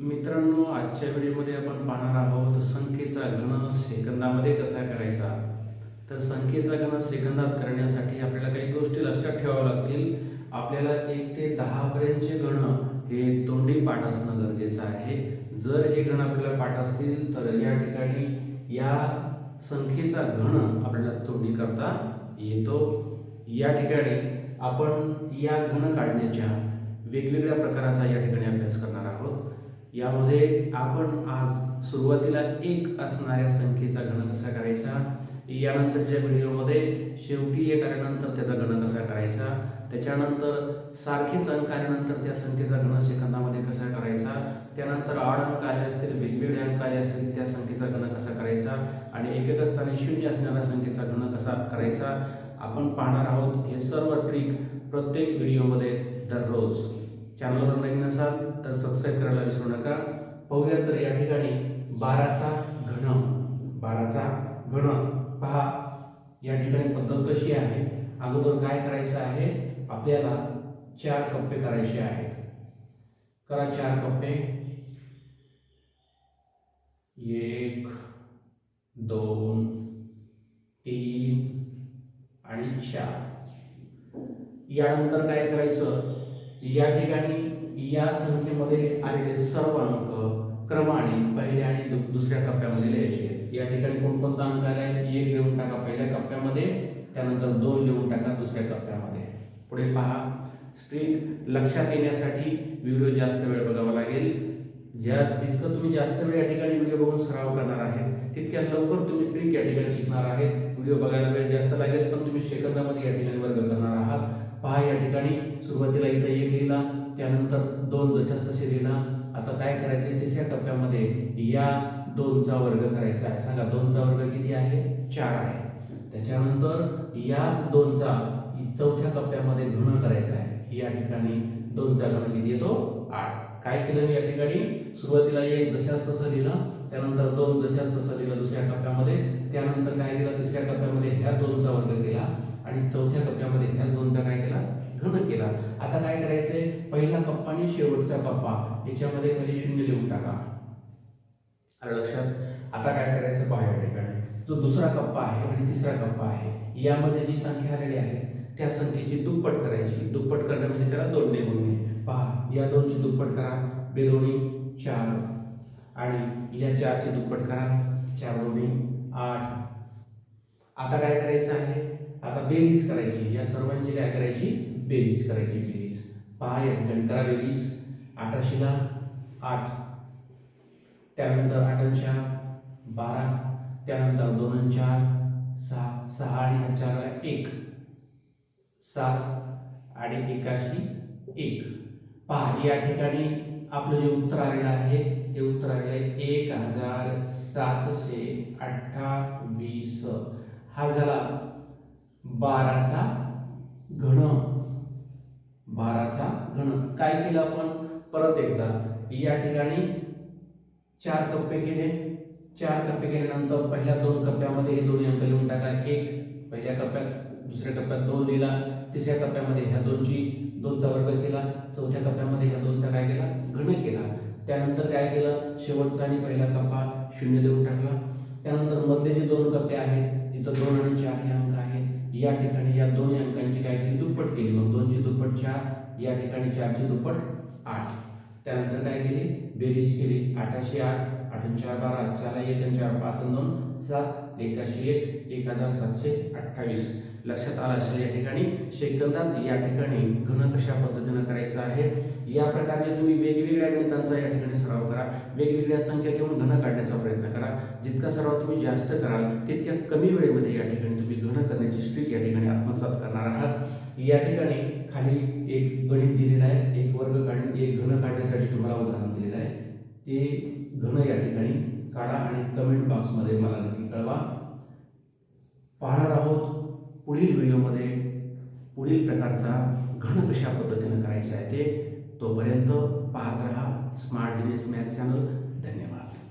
मित्रांनो आजच्या व्हिडिओमध्ये आपण पाहणार आहोत संख्येचा घन सेकंदामध्ये कसा करायचा? तर संख्येचा घन सेकंदात करण्यासाठी आपल्याला काही गोष्टी लक्षात ठेवाव्या लागतील. आपल्याला एक ते दहापर्यंतचे गण हे तोंडी पाठ असणं गरजेचं आहे. जर हे गण आपल्याला पाठ असतील तर या ठिकाणी या संख्येचा घन आपल्याला तोंडी करता येतो. या ठिकाणी आपण या घन काढण्याच्या वेगवेगळ्या प्रकाराचा या ठिकाणी अभ्यास करणार आहोत. यामध्ये आपण आज सुरुवातीला एक असणाऱ्या संख्येचा गण कसा करायचा? यानंतरच्या व्हिडिओमध्ये शेवटी एक आल्यानंतर त्याचा गण कसा करायचा? त्याच्यानंतर सारखेच अंक आल्यानंतर त्या संख्येचा गण सेकंदामध्ये कसा करायचा? त्यानंतर आठ अंक आले असतील वेगवेगळे अंक आले असतील त्या संख्येचा गण कसा करायचा? आणि एक स्थानी शून्य असणाऱ्या संख्येचा गण कसा करायचा? आपण पाहणार आहोत हे सर्व ट्रिक प्रत्येक व्हिडिओमध्ये दररोज. चॅनलवर नवीन असाल तर सबस्क्राईब करायला विसरू नका. पाहूया तर या ठिकाणी बाराचा घन. बाराचा घन. पहा या ठिकाणी पद्धत कशी आहे? अगोदर काय करायचं आहे? आपल्याला चार कप्पे करायचे आहेत. करा चार कप्पे. एक दोन तीन आणि चार. यानंतर काय करायचं? या ठिकाणी या संख्येमध्ये आलेले सर्व अंक क्रमाने पहिल्या आणि दु- दुसऱ्या कप्प्यामध्ये लिहायचे. या ठिकाणी कोणकोणता अंक आलाय आहे एक लिहून टाका पहिल्या कप्प्यामध्ये त्यानंतर दोन लिहून टाका दुसऱ्या कप्प्यामध्ये. पुढे पहा. स्ट्रिक लक्षात येण्यासाठी व्हिडिओ जास्त वेळ बघावा लागेल. ज्या जितकं तुम्ही जास्त वेळ या ठिकाणी व्हिडिओ बघून सराव करणार आहे तितक्या लवकर तुम्ही ट्रिक या ठिकाणी शिकणार आहे व्हिडिओ बघायला वेळ जास्त लागेल पण तुम्ही सेकंदामध्ये या ठिकाणी वर्ग करणार आहात. पहा या ठिकाणी सुरुवातीला इथं एक लिहिला त्यानंतर दोन जशास तसे लिहिला. आता काय करायचे तिसऱ्या टप्प्यामध्ये या दोनचा वर्ग करायचा आहे. सांगा दोनचा वर्ग किती आहे? चार आहे. त्याच्यानंतर याच दोनचा चौथ्या टप्प्यामध्ये घन करायचा आहे. या ठिकाणी दोनचा घन किती येतो? आठ. काय केलं मी या ठिकाणी? सुरुवातीला एक जशाच तसं लिहिलं त्यानंतर दोन जशाच तसं लिहिलं दुसऱ्या टप्प्यामध्ये. त्यानंतर काय केलं? तिसऱ्या टप्प्यामध्ये ह्या दोनचा वर्ग केला आणि चौथ्या टप्प्यामध्ये ह्या दोनचा काय केला घन केला आता काय करायचंय? पहिला कप्पा आणि शेवटचा कप्पा याच्यामध्ये खाली शून्य लिहून टाका. आलं लक्षात. आता काय करायचं बाहेर ठिकाणी जो दुसरा कप्पा आहे आणि तिसरा कप्पा आहे यामध्ये जी संख्या आलेली आहे त्या संख्येची दुप्पट करायची. दुप्पट करणं म्हणजे त्याला दोन ने गुणणे पहा या दोनची दुप्पट करा. बेदोणी चार. आणि या चारची दुप्पट करा. चार दोन्ही आठ. आता काय करायचं आहे? आता बेरीज करायची. या सर्वांची काय करायची? बेरीज करायची बेरीज. पहा या ठिकाणी करा बेरीज. अठराशेला आठ. त्यानंतर आठांच्या बारा. त्यानंतर दोन चार सहा. सहा आणि हा चार एक. सात आणि एकाशी एक. पहा या ठिकाणी आपलं जे उत्तर आलेलं आहे ते उत्तर आलेलं आहे एक हजार सातशे अठ्ठावीस. हा झाला बाराचा घन. बाराचा घन. काय केलं आपण? परत एकदा. या ठिकाणी चार कप्पे केले. चार टप्पे केल्यानंतर पहिल्या दोन टप्प्यामध्ये हे दोन्ही अंक लिहून टाका. एक पहिल्या टप्प्यात दुसऱ्या टप्प्यात दोन लिहिला. तिसऱ्या टप्प्यामध्ये ह्या दोनची दोनचा वर्ग केला. चौथ्या टप्प्यामध्ये ह्या दोनचा काय केला? घन केला. त्यानंतर काय केलं? शेवटचा आणि पहिला टप्पा शून्य देऊन टाकला. त्यानंतर मधले जे दोन टप्पे आहेत जिथं दोन आणि चार हे अंक आहेत या ठिकाणी या दोन्ही अंकांची केली. मग दोनची दुप्पट चार या ठिकाणी चारची दुप्पट आठ. त्यानंतर काय केली? बेरीज केली. आठाशे आठ आठ चार बारा चार एक चार पाच दोन सात एकाशे एक एक हजार सातशे अठ्ठावीस. लक्षात आलं असेल या ठिकाणी? सेकंदात या ठिकाणी घन कशा पद्धतीनं करायचं आहे? या प्रकारचे तुम्ही वेगवेगळ्या गणितांचा या ठिकाणी सराव करा. वेगवेगळ्या संख्या घेऊन घन काढण्याचा प्रयत्न करा. जितका सराव तुम्ही जास्त कराल तितक्या कमी वेळेमध्ये या ठिकाणी तुम्ही घन करण्याची स्ट्रीक या ठिकाणी आत्मसात करणार आहात. या ठिकाणी खाली एक गणित दिलेलं आहे. एक वर्ग काढ एक घन काढण्यासाठी तुम्हाला उदाहरण ते घन या ठिकाणी काढा आणि कमेंट बॉक्समध्ये मला नक्की कळवा. पाहणार आहोत पुढील व्हिडिओमध्ये पुढील प्रकारचा घन कशा पद्धतीनं करायचा आहे ते. तोपर्यंत पाहत रहा स्मार्ट जिनियस मॅथ चॅनल धन्यवाद.